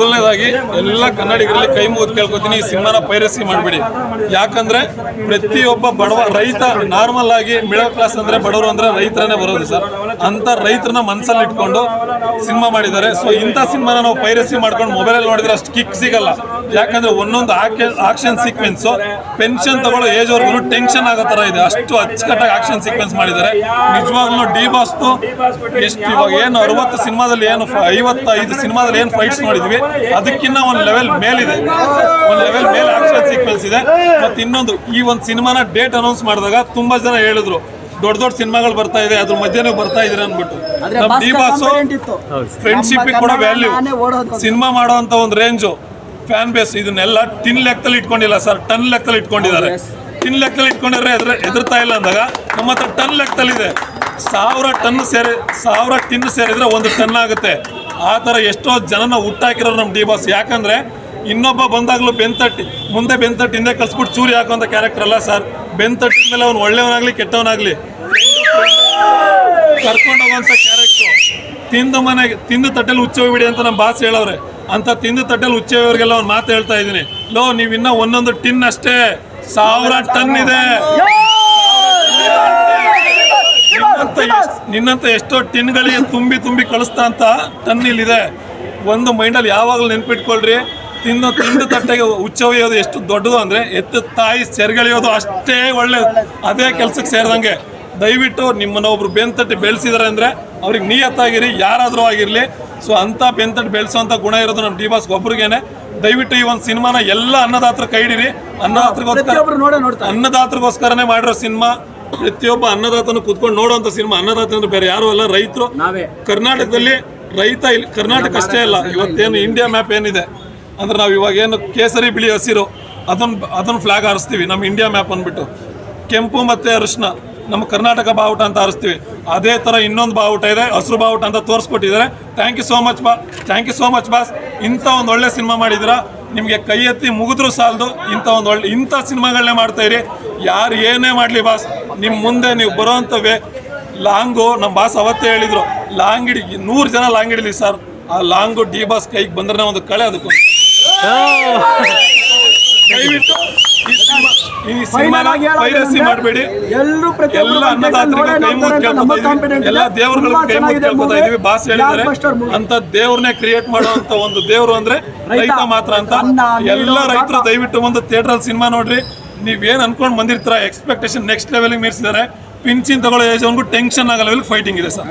ಮೊದಲನೇದಾಗಿ ಎಲ್ಲ ಕನ್ನಡಿಗರಲ್ಲಿ ಕೈ ಮುಗಿದು ಕೇಳ್ಕೊತೀನಿ, ಈ ಸಿನಿಮಾನ ಪೈರಸಿ ಮಾಡಬೇಡಿ. ಯಾಕಂದ್ರೆ ಪ್ರತಿಯೊಬ್ಬ ಬಡವ ರೈತ ನಾರ್ಮಲ್ ಆಗಿ ಮಿಡಲ್ ಕ್ಲಾಸ್ ಅಂದ್ರೆ ಬಡವರು ಅಂದ್ರೆ ರೈತರನ್ನೇ ಬರೋದು ಸರ್. ಅಂತ ರೈತರನ್ನ ಮನಸ್ಸಲ್ಲಿ ಇಟ್ಕೊಂಡು ಸಿನಿಮಾ ಮಾಡಿದ್ದಾರೆ. ಸೊ ಇಂಥ ಸಿನಿಮಾನ ನಾವು ಪೈರಸಿ ಮಾಡ್ಕೊಂಡು ಮೊಬೈಲಲ್ಲಿ ನೋಡಿದ್ರೆ ಅಷ್ಟು ಕಿಕ್ ಸಿಗಲ್ಲ. ಯಾಕಂದ್ರೆ ಒಂದೊಂದು ಆಕ್ಷನ್ ಸೀಕ್ವೆನ್ಸ್ ಪೆನ್ಷನ್ ತಗೊಳ್ಳೋ ಏಜ್ ವರ್ಗು ಟೆನ್ಷನ್ ಆಗೋ ತರ ಇದೆ. ಅಷ್ಟು ಅಚ್ಚುಕಟ್ಟಾಗಿ ಆಕ್ಷನ್ ಸೀಕ್ವೆನ್ಸ್ ಮಾಡಿದ್ದಾರೆ. ನಿಜವಾಗ್ಲೂ ಡಿ ಬಾಸ್ತು ಎಷ್ಟು ಇವಾಗ ಏನು ಅರವತ್ತು ಸಿನಿಮಾದಲ್ಲಿ ಏನು ಐವತ್ತೈದು ಸಿನಿಮಾದಲ್ಲಿ ಏನು ಫೈಟ್ಸ್ ನೋಡಿದ್ವಿ ಅದಕ್ಕಿಂತ ಒಂದು ಲೆವೆಲ್ ಮೇಲಿದೆ. ಒಂದು ಲೆವೆಲ್ ಮೇಲೆ ಆಕ್ಷನ್ ಸೀಕ್ವೆನ್ಸ್ ಇದೆ. ಮತ್ತೆ ಇನ್ನೊಂದು ಈ ಒಂದು ಸಿನಿಮಾನ ಡೇಟ್ ಅನೌನ್ಸ್ ಮಾಡಿದಾಗ ತುಂಬಾ ಜನ ಹೇಳಿದ್ರು ದೊಡ್ಡ ದೊಡ್ಡ ಸಿನಿಮಾಗಳು ಬರ್ತಾ ಇದೆ ಅದ್ರ ಮಧ್ಯೆ ಬರ್ತಾ ಇದ್ರೆ ಅನ್ಬಿಟ್ಟು ನಮ್ ಡಿ ಬಾಸು ಫ್ರೆಂಡ್ಶಿಪ್ ಕೂಡ ವ್ಯಾಲ್ಯೂ ಸಿನಿಮಾ ಮಾಡುವಂತ ಒಂದು ರೇಂಜು ಫ್ಯಾನ್ ಬೇಸ್ ಇದನ್ನೆಲ್ಲ ಟಿನ್ ಲೆಕ್ಕದಲ್ಲಿ ಇಟ್ಕೊಂಡಿಲ್ಲ ಸರ್ ಟನ್ ಲೆಕ್ಕದಲ್ಲಿ ಇಟ್ಕೊಂಡಿದ್ದಾರೆ. ಟಿನ್ ಲೆಕ್ಕದಲ್ಲಿ ಇಟ್ಕೊಂಡಿದ್ರೆ ಎದ್ರೆ ಎದುರ್ತಾ ಇಲ್ಲ ಅಂದಾಗ ನಮ್ಮ ಹತ್ರ ಟನ್ ಲೆಕ್ಕದಲ್ಲಿದೆ. ಸಾವಿರ ಟನ್ ಸೇರಿ ಸಾವಿರ ಟಿನ್ ಸೇರಿದ್ರೆ ಒಂದು ಟನ್ ಆಗುತ್ತೆ. ಆ ಥರ ಎಷ್ಟೋ ಜನನ ಹುಟ್ಟಾಕಿರೋರು ನಮ್ಮ ಡಿ ಬಾಸ್. ಯಾಕಂದರೆ ಇನ್ನೊಬ್ಬ ಬಂದಾಗಲೂ ಬೆಂತಟ್ಟಿ ಮುಂದೆ ಬೆಂತಟ್ಟಿ ಹಿಂದೆ ಕಳ್ಸ್ಬಿಟ್ಟು ಚೂರಿ ಹಾಕುವಂಥ ಕ್ಯಾರೆಕ್ಟರ್ ಅಲ್ಲ ಸರ್ ಬೆಂತಟ್ಟಿ ಮೇಲೆ ಅವ್ನು ಒಳ್ಳೆಯವನಾಗಲಿ, ಕೆಟ್ಟವನಾಗಲಿ. ಕರ್ಕೊಂಡು ಹೋಗುವಂಥ ಕ್ಯಾರೆಕ್ಟ್ರು ತಿಂದು ಮನೆಗೆ, ತಿಂದು ತಟ್ಟೆಲಿ ಹುಚ್ಚ ಹೋಗ್ಬಿಡಿ ಅಂತ ನಮ್ಮ ಬಾಸ್ ಹೇಳವ್ರೆ. ಅಂತ ತಿಂದು ತಟ್ಟೆಲಿ ಹುಚ್ಚ ಹೋಗೋರಿಗೆಲ್ಲ ಒಂದು ಮಾತು ಹೇಳ್ತಾ ಇದ್ದೀನಿ. ಲೋ ನೀವು ಇನ್ನೂ ಒಂದೊಂದು ಟಿನ್ ಅಷ್ಟೇ. ಸಾವಿರ ಟನ್ ಇದೆ ನಿನ್ನಂತ ಎಷ್ಟ್- ನಿನ್ನಂತ ಎಷ್ಟೋ ಟಿನ್ಗಳಿಗೆ ತುಂಬಿ ತುಂಬಿ ಕಳಿಸ್ತಾ ಅಂತ ಟನ್ ಇಲ್ಲಿದೆ ಒಂದು ಮೈಂಡಲ್ಲಿ ಯಾವಾಗಲೂ ನೆನ್ಪಿಟ್ಕೊಳ್ರಿ. ತಿನ್ನು ತಿಂದು ತಟ್ಟೆಗೆ ಹುಚ್ಚ ಒಯ್ಯೋದು ಎಷ್ಟು ದೊಡ್ಡದು ಅಂದ್ರೆ ಎತ್ತು ತಾಯಿ ಸೆರ್ಗೆಳೆಯೋದು ಅಷ್ಟೇ ಒಳ್ಳೇದು. ಅದೇ ಕೆಲಸಕ್ಕೆ ಸೇರಿದಂಗೆ. ದಯವಿಟ್ಟು ನಿಮ್ಮನ್ನ ಒಬ್ರು ಬೆಂತಟ್ಟಿ ಬೆಳೆಸಿದಾರೆ ಅಂದ್ರೆ ಅವ್ರಿಗೆ ನಿಯತ್ತಾಗಿರಿ ಯಾರಾದರೂ ಆಗಿರಲಿ. ಸೊ ಅಂಥ ಬೆಂತಟ್ಟು ಬೆಳೆಸೋಂಥ ಗುಣ ಇರೋದು ನಮ್ಮ ಡಿ ಬಾಸ್ ಒಬ್ರಿಗೇನೆ ದಯವಿಟ್ಟು ಈ ಒಂದು ಸಿನಿಮಾನ ಎಲ್ಲ ಅನ್ನದಾತರ ಕೈಡಿರಿ ಅನ್ನದಾತ್ರಿಗೋಸ್ಕರ ನೋಡ್ತಾರೆ. ಅನ್ನದಾತರಿಗೋಸ್ಕರನೇ ಮಾಡಿರೋ ಸಿನಿಮಾ. ಪ್ರತಿಯೊಬ್ಬ ಅನ್ನದಾತನು ಕೂತ್ಕೊಂಡು ನೋಡುವಂತ ಸಿನಿಮಾ ಅನ್ನದಾತ ಅಂದ್ರೆ ಬೇರೆ ಯಾರು ಅಲ್ಲ ರೈತರು. ಕರ್ನಾಟಕದಲ್ಲಿ ರೈತ ಇಲ್ಲಿ ಕರ್ನಾಟಕ ಅಷ್ಟೇ ಅಲ್ಲ ಇವತ್ತೇನು ಇಂಡಿಯಾ ಮ್ಯಾಪ್ ಏನಿದೆ ಅಂದ್ರೆ ನಾವು ಇವಾಗ ಏನು ಕೇಸರಿ ಬಿಳಿ ಹಸಿರು ಅದನ್ನ ಅದನ್ನ ಫ್ಲಾಗ್ ಹಾರಿಸ್ತೀವಿ ನಮ್ಮ ಇಂಡಿಯಾ ಮ್ಯಾಪ್ ಅಂದ್ಬಿಟ್ಟು. ಕೆಂಪು ಮತ್ತೆ ಅರಿಶಿನ ನಮ್ಮ ಕರ್ನಾಟಕ ಬಾವುಟ ಅಂತ ಆರಿಸ್ತೀವಿ ಅದೇ ಥರ ಇನ್ನೊಂದು ಬಾವುಟ ಇದೆ ಹಸಿರು ಬಾವುಟ ಅಂತ ತೋರಿಸ್ಕೊಟ್ಟಿದ್ದಾರೆ. ಥ್ಯಾಂಕ್ ಯು ಸೋ ಮಚ್ ಬಾ thank you so much boss ಇಂಥ ಒಂದು ಒಳ್ಳೆ ಸಿನಿಮಾ ಮಾಡಿದಿರಾ ನಿಮಗೆ ಕೈ ಎತ್ತಿ ಮುಗಿದ್ರೂ ಸಾಲದು ಇಂಥ ಒಂದು ಒಳ್ಳೆ ಇಂಥ ಸಿನಿಮಾಗಳನ್ನೇ ಮಾಡ್ತಾ ಇರಿ. ಯಾರು ಏನೇ ಮಾಡಲಿ ಬಾಸ್. ನಿಮ್ಮ ಮುಂದೆ ನೀವು ಬರೋವಂಥವೇ ಲಾಂಗು ನಮ್ಮ ಬಾಸ್ ಅವತ್ತೇ ಹೇಳಿದ್ರು ಲಾಂಗ್ ಹಿಡಿ ನೂರು ಜನ ಲಾಂಗ್ ಹಿಡಿಲಿ ಸರ್. ಆ ಲಾಂಗು ಡಿ ಬಾಸ್ ಕೈಗೆ ಬಂದ್ರೆ ಒಂದು ಕಳೆ ಅದಕ್ಕೂ. ದಯವಿಟ್ಟು ಈ ಪೈರಸಿ ಮಾಡಬೇಡಿ. ಎಲ್ಲರೂ ಎಲ್ಲ ಅನ್ನದಾತರಿಗೆ ಕೈ ಮುಗಿದು ಕೇಳ್ಕೊತಾ ಇದೀವಿ ಎಲ್ಲ ದೇವರುಗಳಿಗೆ ಕೈ ಮುಗಿದು ಕೇಳ್ಕೊತಾ ಇದೀವಿ ಬಾಸ್ ಹೇಳಿದ್ದಾರೆ. ಅಂತ ದೇವ್ರನ್ನೇ ಕ್ರಿಯೇಟ್ ಮಾಡುವಂತ ಒಂದು ದೇವ್ರು ಅಂದ್ರೆ ರೈತ. ಮಾತ್ರ ಅಂತ. ಎಲ್ಲ ರೈತರು ದಯವಿಟ್ಟು ಒಂದು ಥಿಯೇಟರ್ ಸಿನಿಮಾ ನೋಡ್ರಿ. ನೀವೇನ್ ಅನ್ಕೊಂಡ್ ಬಂದಿರ್ತೀರ? ಎಕ್ಸ್ಪೆಕ್ಟೇಷನ್ ನೆಕ್ಸ್ಟ್ ಲೆವೆಲ್ ಮೀರಿಸಿದ್ದಾರೆ ಪಿಂಚಿನ್ ತಗೊಳ್ಳೋ ಏಜ್ ಟೆನ್ಷನ್ ಆಗೋ ಲೆವೆಲ್ ಫೈಟಿಂಗ್ ಇದೆ ಸರ್.